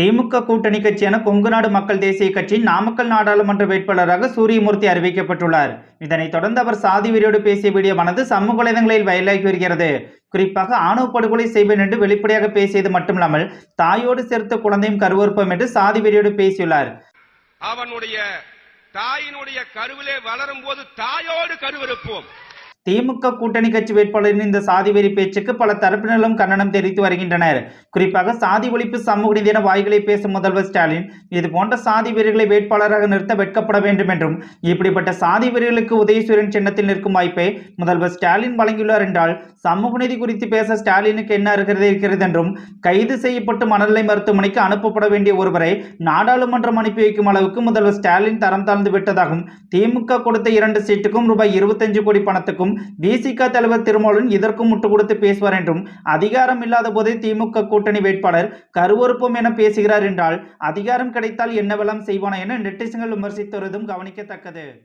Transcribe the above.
திமுக கூட்டணி கட்சியான கொங்கு நாடு மக்கள் தேசிய கட்சியின் நாமக்கல் நாடாளுமன்ற வேட்பாளராக சூரியமூர்த்தி அறிவிக்கப்பட்டுள்ளார். இதனைத் தொடர்ந்து அவர் சாதி வெறியோடு பேசிய வீடியோவானது சமூக வலைதளங்களில் வயலாகி வருகிறது. குறிப்பாக ஆணவ படுகொலை செய்வேன் என்று வெளிப்படையாக பேசியது மட்டுமில்லாமல் தாயோடு சேர்த்து குழந்தையும் கருவறுப்போம் என்று சாதி வெறியோடு பேசியுள்ளார். அவனுடைய தாயினுடைய கருவிலே வளரும் போது தாயோடு கருவறுப்போம். திமுக கூட்டணி கட்சி வேட்பாளரின் இந்த சாதி வெறி பேச்சுக்கு பல தரப்பினரும் கண்டனம் தெரிவித்து வருகின்றனர். குறிப்பாக சாதி ஒழிப்பு சமூக நீதி வாய்களை பேசும் முதல்வர் ஸ்டாலின் இது போன்ற சாதி வெறிகளை வேட்பாளராக நிறுத்த வெட்கப்பட வேண்டும் என்றும் இப்படிப்பட்ட சாதி வெறிகளுக்கு உதயசூரியன் சின்னத்தில் நிற்கும் வாய்ப்பை முதல்வர் ஸ்டாலின் வழங்கியுள்ளார் என்றால் சமூக நீதி குறித்து பேச ஸ்டாலினுக்கு என்ன இருக்கிறது இருக்கிறது என்றும் கைது செய்யப்பட்டு மனநிலை மருத்துவமனைக்கு அனுப்பப்பட வேண்டிய ஒருவரை நாடாளுமன்றம் அனுப்பி வைக்கும் அளவுக்கு முதல்வர் ஸ்டாலின் தரம் தாழ்ந்து விட்டதாகும் திமுக கொடுத்த இரண்டு சீட்டுக்கும் ரூபாய் இருபத்தஞ்சு கோடி பணத்துக்கும் விசிக தலைவர் திருமாவளவன் இதற்கும் முட்டு கொடுத்து பேசுவார் என்றும் அதிகாரம் இல்லாத போதே திமுக கூட்டணி வேட்பாளர் கருவறுப்போம் என பேசுகிறார் என்றால் அதிகாரம் கிடைத்தால் என்னவெல்லாம் செய்வானா என நெட்டிசங்கள் விமர்சித்து வருவதும் கவனிக்கத்தக்கது.